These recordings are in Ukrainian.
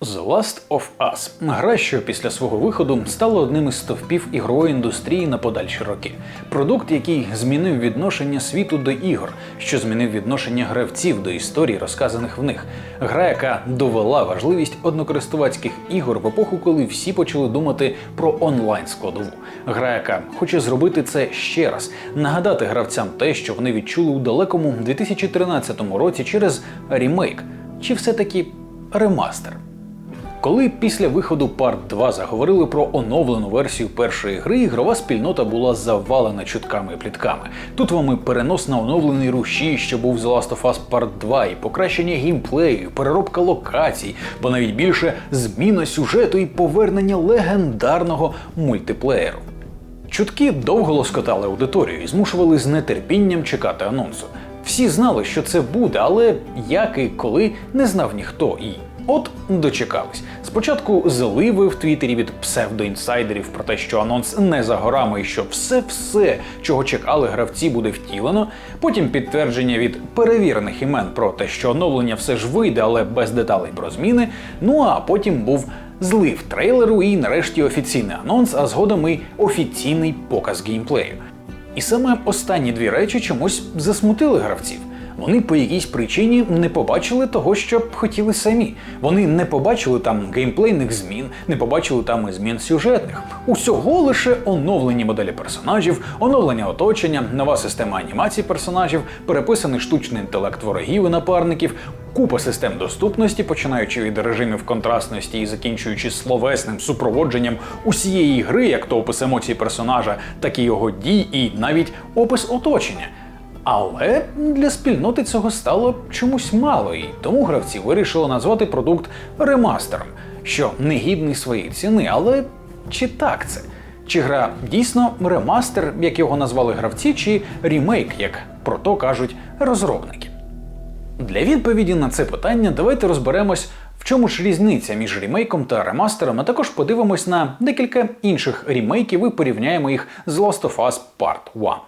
The Last of Us гра, що після свого виходу стала одним із стовпів ігрової індустрії на подальші роки. Продукт, який змінив відношення світу до ігор, що змінив відношення гравців до історій, розказаних в них. Гра, яка довела важливість однокористувацьких ігор в епоху, коли всі почали думати про онлайн складову. Гра, яка хоче зробити це ще раз, нагадати гравцям те, що вони відчули у далекому 2013 році через ремейк, чи все-таки ремастер. Коли після виходу Part 2 заговорили про оновлену версію першої гри, ігрова спільнота була завалена чутками і плітками. Тут вам і перенос на оновлений рушій, що був The Last of Us Part 2, і покращення геймплею, і переробка локацій, бо навіть більше зміна сюжету і повернення легендарного мультиплеєру. Чутки довго лоскотали аудиторію і змушували з нетерпінням чекати анонсу. Всі знали, що це буде, але як і коли не знав ніхто і. От дочекались. Спочатку заливи в Твіттері від псевдоінсайдерів про те, що анонс не за горами і що все-все, чого чекали гравці, буде втілено. Потім підтвердження від перевірених імен про те, що оновлення все ж вийде, але без деталей про зміни. Ну а потім був злив трейлеру і нарешті офіційний анонс, а згодом і офіційний показ геймплею. І саме останні дві речі чомусь засмутили гравців. Вони по якійсь причині не побачили того, що б хотіли самі. Вони не побачили там геймплейних змін, не побачили там і змін сюжетних. Усього лише оновлені моделі персонажів, оновлення оточення, нова система анімації персонажів, переписаний штучний інтелект ворогів і напарників, купа систем доступності, починаючи від режимів контрастності і закінчуючи словесним супроводженням усієї гри, як то опис емоцій персонажа, так і його дій, і навіть опис оточення. Але для спільноти цього стало чомусь мало, і тому гравці вирішили назвати продукт ремастером, що не гідний своєї ціни. Але чи так це? Чи гра дійсно ремастер, як його назвали гравці, чи рімейк, як про то кажуть розробники? Для відповіді на це питання давайте розберемось, в чому ж різниця між ремейком та ремастером, а також подивимось на декілька інших ремейків і порівняємо їх з Last of Us Part 1.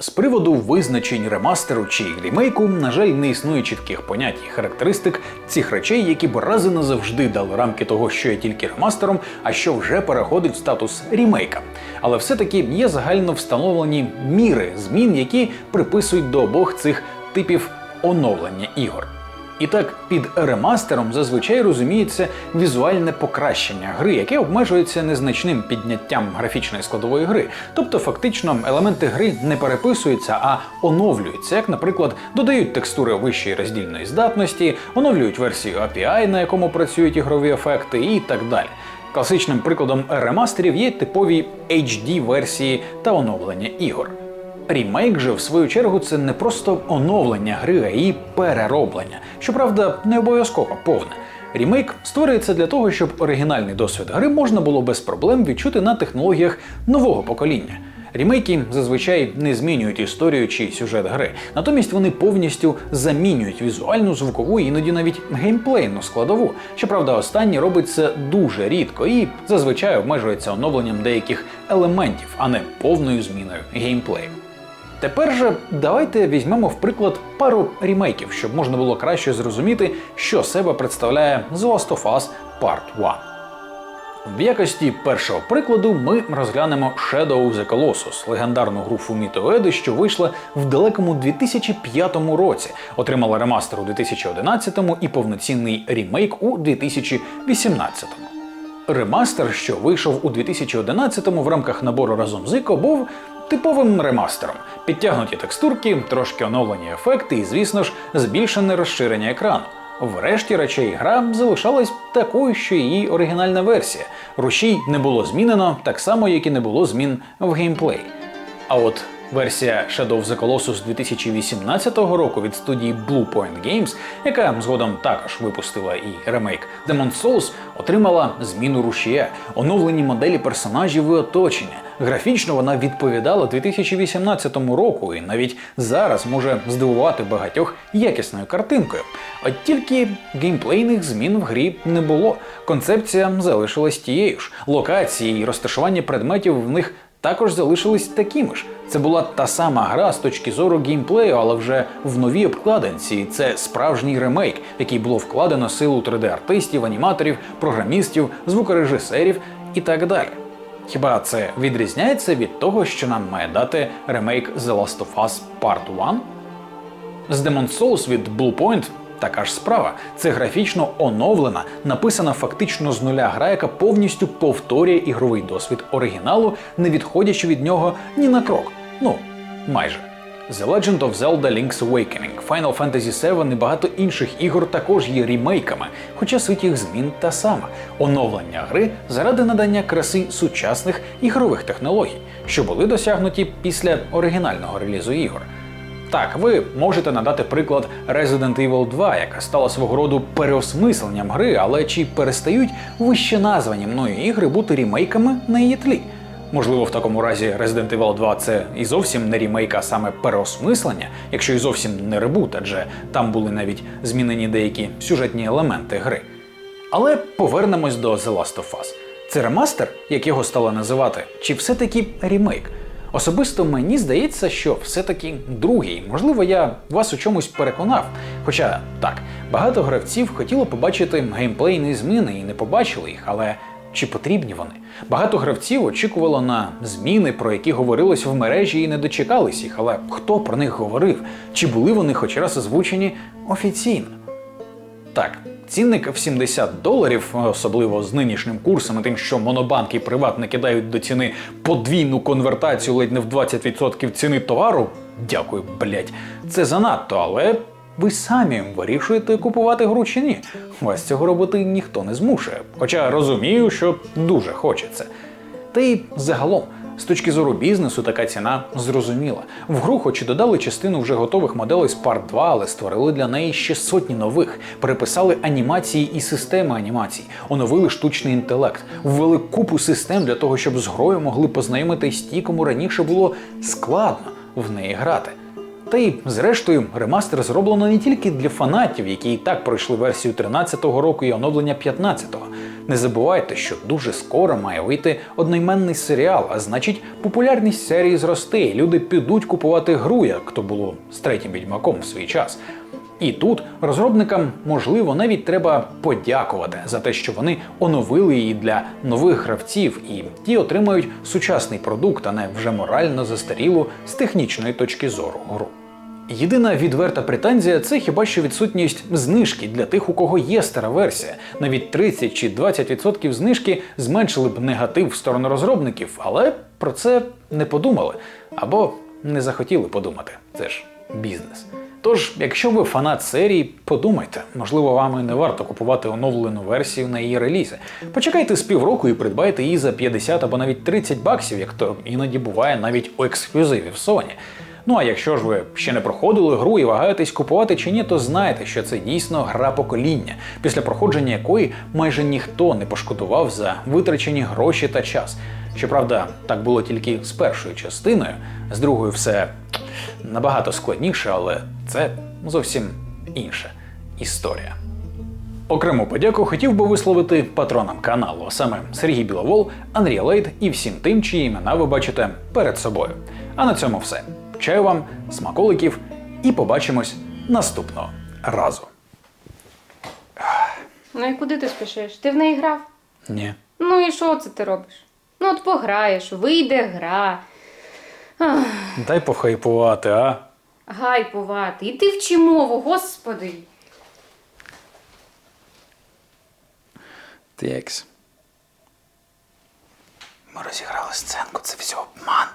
З приводу визначень ремастеру чи ремейку, на жаль, не існує чітких понять і характеристик цих речей, які б раз і назавжди дали рамки того, що є тільки ремастером, а що вже переходить в статус ремейка. Але все-таки є загально встановлені міри змін, які приписують до обох цих типів оновлення ігор. І так, під ремастером зазвичай розуміється візуальне покращення гри, яке обмежується незначним підняттям графічної складової гри. Тобто, фактично, елементи гри не переписуються, а оновлюються, як, наприклад, додають текстури вищої роздільної здатності, оновлюють версію API, на якому працюють ігрові ефекти, і так далі. Класичним прикладом ремастерів є типові HD-версії та оновлення ігор. Рімейк же, в свою чергу, це не просто оновлення гри, а і перероблення. Щоправда, не обов'язково повне. Рімейк створюється для того, щоб оригінальний досвід гри можна було без проблем відчути на технологіях нового покоління. Рімейки зазвичай не змінюють історію чи сюжет гри, натомість вони повністю замінюють візуальну, звукову іноді навіть геймплейну складову. Щоправда, останнє робить це дуже рідко і зазвичай обмежується оновленням деяких елементів, а не повною зміною геймплею. Тепер же давайте візьмемо в приклад пару рімейків, щоб можна було краще зрозуміти, що себе представляє The Last of Us Part 1. В якості першого прикладу ми розглянемо Shadow of the Colossus, легендарну гру Фуміто що вийшла в далекому 2005 році, отримала ремастер у 2011 і повноцінний ремейк у 2018. Ремастер, що вийшов у 2011-му в рамках набору разом з Іко, був типовим ремастером. Підтягнуті текстурки, трошки оновлені ефекти і, звісно ж, збільшене розширення екрану. Врешті речей гра залишалась такою, що її оригінальна версія. Рушій не було змінено, так само, як і не було змін в геймплей. А от версія Shadow of the Colossus 2018 року від студії Bluepoint Games, яка згодом також випустила і ремейк Demon's Souls, отримала зміну рушія, оновлені моделі персонажів і оточення. Графічно вона відповідала 2018 року і навіть зараз може здивувати багатьох якісною картинкою. От тільки геймплейних змін в грі не було. Концепція залишилась тією ж. Локації і розташування предметів в них також залишились такими ж. Це була та сама гра з точки зору геймплею, але вже в новій обкладинці. Це справжній ремейк, в який було вкладено силу 3D-артистів, аніматорів, програмістів, звукорежисерів і так далі. Хіба це відрізняється від того, що нам має дати ремейк The Last of Us Part 1? З Demon's Souls від Bluepoint така ж справа. Це графічно оновлена, написана фактично з нуля гра, яка повністю повторює ігровий досвід оригіналу, не відходячи від нього ні на крок. Ну, майже. The Legend of Zelda Link's Awakening, Final Fantasy VII і багато інших ігор також є рімейками, хоча суть їх змін та сама оновлення гри заради надання краси сучасних ігрових технологій, що були досягнуті після оригінального релізу ігор. Так, ви можете надати приклад Resident Evil 2, яка стала свого роду переосмисленням гри, але чи перестають вище названі мною ігри бути рімейками на її тлі? Можливо, в такому разі Resident Evil 2 це і зовсім не рімейк, а саме переосмислення, якщо і зовсім не ребут, адже там були навіть змінені деякі сюжетні елементи гри. Але повернемось до The Last of Us. Це ремастер, як його стали називати, чи все-таки ремейк? Особисто мені здається, що все-таки другий. Можливо, я вас у чомусь переконав. Хоча так, багато гравців хотіло побачити геймплейні зміни і не побачили їх, але чи потрібні вони? Багато гравців очікувало на зміни, про які говорилось в мережі, і не дочекались їх. Але хто про них говорив? Чи були вони хоч раз озвучені офіційно? Так, цінник в 70 доларів, особливо з нинішнім курсом і тим, що монобанки і приватники дають до ціни подвійну конвертацію ледь не в 20% ціни товару. Дякую, блять. Це занадто, але ви самі вирішуєте купувати гру чи ні. Вас цього робити ніхто не змушує. Хоча розумію, що дуже хочеться. Та й загалом. З точки зору бізнесу така ціна зрозуміла. В гру хоч і додали частину вже готових моделей з Part 2, але створили для неї ще сотні нових, переписали анімації і системи анімацій, оновили штучний інтелект, ввели купу систем для того, щоб з грою могли познайомитись ті, кому раніше було складно в неї грати. Та й, зрештою, ремастер зроблено не тільки для фанатів, які і так пройшли версію 13-го року і оновлення 15-го. Не забувайте, що дуже скоро має вийти одноіменний серіал, а значить, популярність серії зросте, і люди підуть купувати гру, як то було з третім відьмаком в свій час. І тут розробникам, можливо, навіть треба подякувати за те, що вони оновили її для нових гравців, і ті отримають сучасний продукт, а не вже морально застарілу з технічної точки зору гру. Єдина відверта претензія це хіба що відсутність знижки для тих, у кого є стара версія. Навіть 30 чи 20% знижки зменшили б негатив в сторону розробників, але про це не подумали або не захотіли подумати. Це ж бізнес. Тож, якщо ви фанат серії, подумайте, можливо, вам і не варто купувати оновлену версію на її релізи. Почекайте з півроку і придбайте її за 50 або навіть 30 баксів, як то іноді буває навіть у ексклюзивів Sony. Ну а якщо ж ви ще не проходили гру і вагаєтесь купувати чи ні, то знайте, що це дійсно гра покоління, після проходження якої майже ніхто не пошкодував за витрачені гроші та час. Щоправда, так було тільки з першою частиною, з другою все набагато складніше, але це зовсім інша історія. Окрему подяку хотів би висловити патронам каналу, а саме Сергій Біловол, Андрій Лейд і всім тим, чиї імена ви бачите перед собою. А на цьому все. Чаю вам, смаколиків і побачимось наступного разу. Ну і куди ти спішиш? Ти в неї грав? Ні. Ну і що це ти робиш? Ну от пограєш, вийде гра. Ах, Дай похайпувати, а? гайпувати. І ти вчи мову, господи. Текс. Ми розіграли сценку, це все обман.